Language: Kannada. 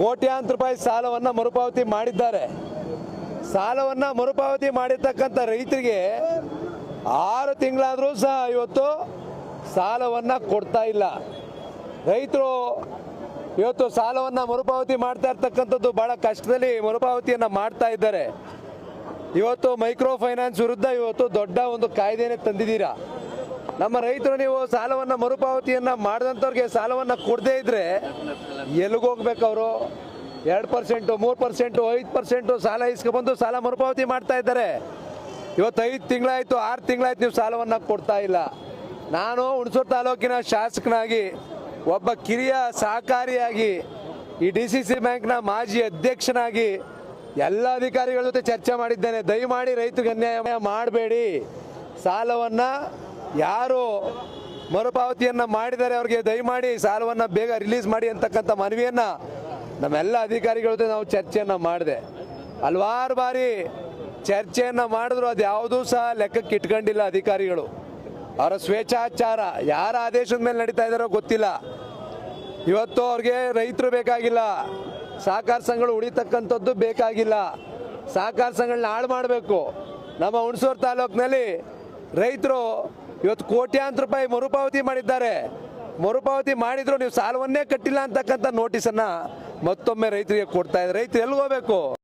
ಕೋಟ್ಯಾಂತರ ರೂಪಾಯಿ ಸಾಲವನ್ನು ಮರುಪಾವತಿ ಮಾಡಿದ್ದಾರೆ. ಸಾಲವನ್ನು ಮರುಪಾವತಿ ಮಾಡಿರ್ತಕ್ಕಂಥ ರೈತರಿಗೆ ಆರು ತಿಂಗಳಾದರೂ ಸಹ ಇವತ್ತು ಸಾಲವನ್ನು ಕೊಡ್ತಾ ಇಲ್ಲ. ರೈತರು ಇವತ್ತು ಸಾಲವನ್ನು ಮರುಪಾವತಿ ಮಾಡ್ತಾ ಇರ್ತಕ್ಕಂಥದ್ದು ಭಾಳ ಕಷ್ಟದಲ್ಲಿ ಮರುಪಾವತಿಯನ್ನು ಮಾಡ್ತಾ ಇದ್ದಾರೆ. ಇವತ್ತು ಮೈಕ್ರೋ ಫೈನಾನ್ಸ್ ವಿರುದ್ಧ ಇವತ್ತು ದೊಡ್ಡ ಒಂದು ಕಾಯ್ದೆನೇ ತಂದಿದ್ದೀರಾ? ನಮ್ಮ ರೈತರು ನೀವು ಸಾಲವನ್ನು ಮರುಪಾವತಿಯನ್ನ ಮಾಡಿದಂಥವ್ರಿಗೆ ಸಾಲವನ್ನು ಕೊಡದೇ ಇದ್ರೆ ಎಲ್ಲಿಗೋಗ್ಬೇಕವರು ಎರಡು ಪರ್ಸೆಂಟು, ಮೂರು ಪರ್ಸೆಂಟು, ಐದು ಪರ್ಸೆಂಟು ಸಾಲ ಇಸ್ಕೊಬಂದು ಸಾಲ ಮರುಪಾವತಿ ಮಾಡ್ತಾ ಇದ್ದಾರೆ. ಇವತ್ತು ಐದು ತಿಂಗಳಾಯ್ತು, ಆರು ತಿಂಗಳಾಯ್ತು ನೀವು ಸಾಲವನ್ನು ಕೊಡ್ತಾ ಇಲ್ಲ. ನಾನು ಹುಣಸೂರು ತಾಲೂಕಿನ ಶಾಸಕನಾಗಿ, ಒಬ್ಬ ಕಿರಿಯ ಸಹಕಾರಿಯಾಗಿ, ಈ ಡಿ ಸಿ ಸಿ ಬ್ಯಾಂಕ್ನ ಮಾಜಿ ಅಧ್ಯಕ್ಷನಾಗಿ ಎಲ್ಲ ಅಧಿಕಾರಿಗಳ ಜೊತೆ ಚರ್ಚೆ ಮಾಡಿದ್ದೇನೆ. ದಯಮಾಡಿ ರೈತರಿಗೆ ಅನ್ಯಾಯ ಮಾಡಬೇಡಿ. ಸಾಲವನ್ನು ಯಾರು ಮರುಪಾವತಿಯನ್ನು ಮಾಡಿದರೆ ಅವ್ರಿಗೆ ದಯಮಾಡಿ ಸಾಲವನ್ನು ಬೇಗ ರಿಲೀಸ್ ಮಾಡಿ ಅಂತಕ್ಕಂಥ ಮನವಿಯನ್ನು ನಮ್ಮೆಲ್ಲ ಅಧಿಕಾರಿಗಳ ಜೊತೆ ನಾವು ಚರ್ಚೆಯನ್ನು ಮಾಡಿದೆ. ಹಲವಾರು ಬಾರಿ ಚರ್ಚೆಯನ್ನು ಮಾಡಿದ್ರು, ಅದು ಯಾವುದೂ ಸಹ ಲೆಕ್ಕಕ್ಕೆ ಇಟ್ಕೊಂಡಿಲ್ಲ ಅಧಿಕಾರಿಗಳು. ಅವರ ಸ್ವೇಚ್ಛಾಚಾರ ಯಾರ ಆದೇಶದ ಮೇಲೆ ನಡೀತಾ ಇದ್ದಾರೋ ಗೊತ್ತಿಲ್ಲ. ಇವತ್ತು ಅವ್ರಿಗೆ ರೈತರು ಬೇಕಾಗಿಲ್ಲ, ಸಹಕಾರ ಸಂಘಗಳು ಉಳಿತಕ್ಕಂಥದ್ದು ಬೇಕಾಗಿಲ್ಲ. ಸಹಕಾರ ಸಂಘಗಳನ್ನ ಹಾಳು ಮಾಡಬೇಕು. ನಮ್ಮ ಹುಣಸೂರು ತಾಲೂಕಿನಲ್ಲಿ ರೈತರು ಇವತ್ತು ಕೋಟ್ಯಾಂತರ ರೂಪಾಯಿ ಮರುಪಾವತಿ ಮಾಡಿದ್ದಾರೆ. ಮರುಪಾವತಿ ಮಾಡಿದ್ರು ನೀವು ಸಾಲವನ್ನೇ ಕಟ್ಟಿಲ್ಲ ಅಂತಕ್ಕಂಥ ನೋಟಿಸನ್ನು ಮತ್ತೊಮ್ಮೆ ರೈತರಿಗೆ ಕೊಡ್ತಾ ಇದ್ದಾರೆ. ರೈತರು ಎಲ್ಲಿ ಹೋಗ್ಬೇಕು?